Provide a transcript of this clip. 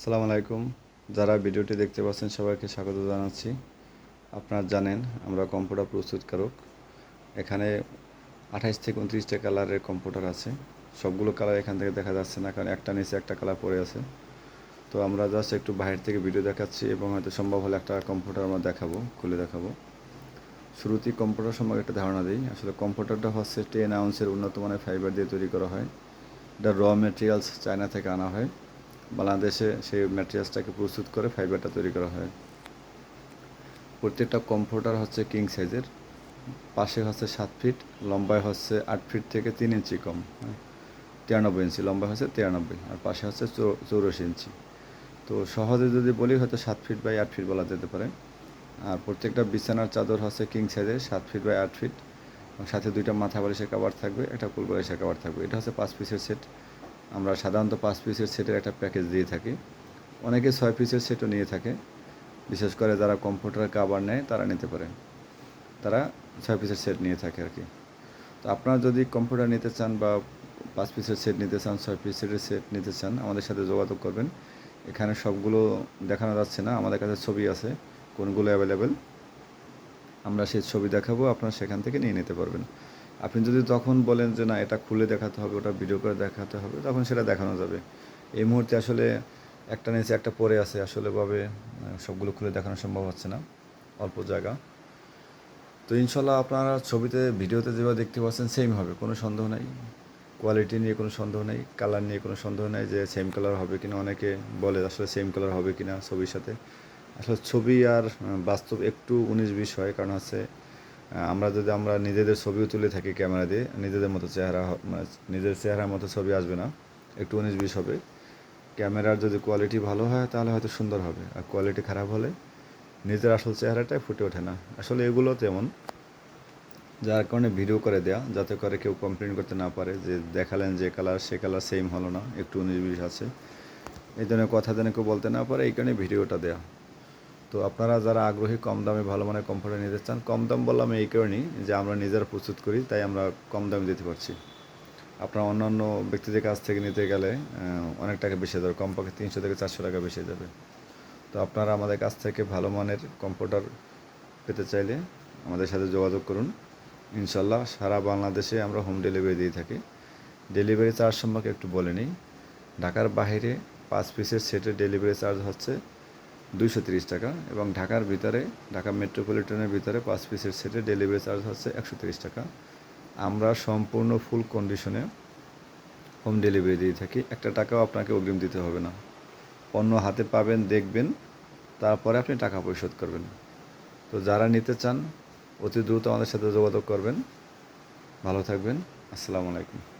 সালাম আলাইকুম। যারা ভিডিওটি দেখতে পাচ্ছেন, সবাইকে স্বাগত জানাচ্ছি। আপনারা জানেন, আমরা কম্পিউটার প্রস্তুতকারক এখানে আঠাইশ থেকে উনত্রিশটা কালারের কম্পিউটার আছে। সবগুলো কালার এখান থেকে দেখা যাচ্ছে না, কারণ একটা নিচে একটা কালার পড়ে আছে। তো আমরা জাস্ট একটু বাইরে থেকে ভিডিও দেখাচ্ছি এবং হয়তো সম্ভব হলে একটা কম্পিউটার আমরা দেখাবো, খুলে দেখাবো। শুরুতেই কম্পিউটার সম্পর্কে একটা ধারণা দিই। আসলে কম্পিউটারটা হচ্ছে টেন আউন্সের উন্নত মানের ফাইবার দিয়ে তৈরি করা হয়। এটা র মেটেরিয়ালস চায়না থেকে আনা হয়। বাংলাদেশে সেই ম্যাটেরিয়ালসটাকে প্রস্তুত করে ফাইবারটা তৈরি করা হয়। প্রত্যেকটা কম্পিউটার হচ্ছে কিং সাইজের। পাশে হচ্ছে সাত ফিট, লম্বায় হচ্ছে আট ফিট থেকে তিন ইঞ্চি কম হ্যাঁ? তিরানব্বই ইঞ্চি লম্বা হচ্ছে তিরানব্বই, আর পাশে হচ্ছে চৌরাশি ইঞ্চি। তো সহজে যদি বলি হয়তো সাত ফিট বাই আট ফিট বলা যেতে পারে। আর প্রত্যেকটা বিছানার চাদর হচ্ছে কিং সাইজের, সাত ফিট বাই আট ফিট। সাথে দুইটা মাথা বালিশের কাবার থাকবে, একটা কুল বালিশের কাবার থাকবে। এটা হচ্ছে পাঁচ পিসের সেট। আমরা সাধারণত পাঁচ পিসের সেটের একটা প্যাকেজ দিয়ে থাকি। অনেকে ছয় পিসের সেটও নিয়ে থাকে। বিশেষ করে যারা কম্পিউটার কাবার নেয়, তারা নিতে পারে। তারা ছয় পিসের সেট নিয়ে থাকে আর কি। তো আপনারা যদি কম্পিউটার নিতে চান বা পাঁচ পিসের সেট নিতে চান, ছয় পিসের সেট নিতে চান, আমাদের সাথে যোগাযোগ করবেন। এখানে সবগুলো দেখানো যাচ্ছে না, আমাদের কাছে ছবি আছে, কোনগুলো অ্যাভেলেবেল আমরা সেই ছবি দেখাবো, আপনারা সেখান থেকে নিয়ে নিতে পারবেন। আপনি যদি তখন বলেন যে না, এটা খুলে দেখাতে হবে, ওটা ভিডিও করে দেখাতে হবে, তখন সেটা দেখানো যাবে। এই মুহূর্তে আসলে একটা নিচে একটা পরে আছে, আসলে ভাবে সবগুলো খুলে দেখানো সম্ভব হচ্ছে না, অল্প জায়গা। তো ইনশাল্লাহ আপনারা ছবিতে, ভিডিওতে যেভাবে দেখতে পাচ্ছেন সেম হবে, কোনো সন্দেহ নাই। কোয়ালিটি নিয়ে কোনো সন্দেহ নেই কালার নিয়ে কোনো সন্দেহ নেই যে সেম কালার হবে কিনা, অনেকে বলে আসলে সেম কালার হবে কিনা ছবির সাথে। আসলে ছবি আর বাস্তব একটু উনিশ বিশ হয়, কারণ হচ্ছে আমরা যদি আমরা নিজেদের ছবিও তুলে থাকি ক্যামেরা দিয়ে, নিজেদের মতো চেহারা মানে নিজের চেহারার মতো ছবি আসবে না, একটু উনিশ বিশ হবে। ক্যামেরার যদি কোয়ালিটি ভালো হয়, তাহলে হয়তো সুন্দর হবে। আর কোয়ালিটি খারাপ হলে নিজের আসল চেহারাটাই ফুটে ওঠে না। আসলে এগুলো তেমন। যার কারণে ভিডিও করে দেয়া, যাতে করে কেউ কমপ্লেন করতে না পারে যে দেখালেন যে কালার সে কালার সেম হলো না, একটু উনিশ বিশ আছে। এই ধরনের কথা যেন কেউ বলতে না পারে, এই কারণে ভিডিওটা দেয়া। তো আপনারা যারা আগ্রহী, কম দামে ভালো মানের কম্পিউটার নিতে চান, কম দাম বললাম এই কারণেই যে আমরা নিজেরা প্রস্তুত করি, তাই আমরা কম দামে দিতে পারছি। আপনার অন্যান্য ব্যক্তিদের কাছ থেকে নিতে গেলে অনেক টাকা বেশি যাবে, কমপক্ষে তিনশো থেকে চারশো টাকা বেশি যাবে। তো আপনারা আমাদের কাছ থেকে ভালো মানের কম্পিউটার পেতে চাইলে আমাদের সাথে যোগাযোগ করুন। ইনশাল্লাহ সারা বাংলাদেশে আমরা হোম ডেলিভারি দিয়ে থাকি। ডেলিভারি চার্জ সম্পর্কে একটু বলে নিই। ঢাকার বাইরে পাঁচ পিসের সেটের ডেলিভারি চার্জ হচ্ছে দুইশো তিরিশ টাকা এবং ঢাকার ভিতরে, ঢাকা মেট্রোপলিটনের ভিতরে পাঁচ পিসের সেটে ডেলিভারি চার্জ হচ্ছে একশো তিরিশ টাকা। আমরা সম্পূর্ণ ফুল কন্ডিশনে হোম ডেলিভারি দিয়ে থাকি। একটা টাকাও আপনাকে অগ্রিম দিতে হবে না। অন্য হাতে পাবেন, দেখবেন, তারপরে আপনি টাকা পরিশোধ করবেন। তো যারা নিতে চান, অতি দ্রুত আমাদের সাথে যোগাযোগ করবেন। ভালো থাকবেন। আসসালামু আলাইকুম।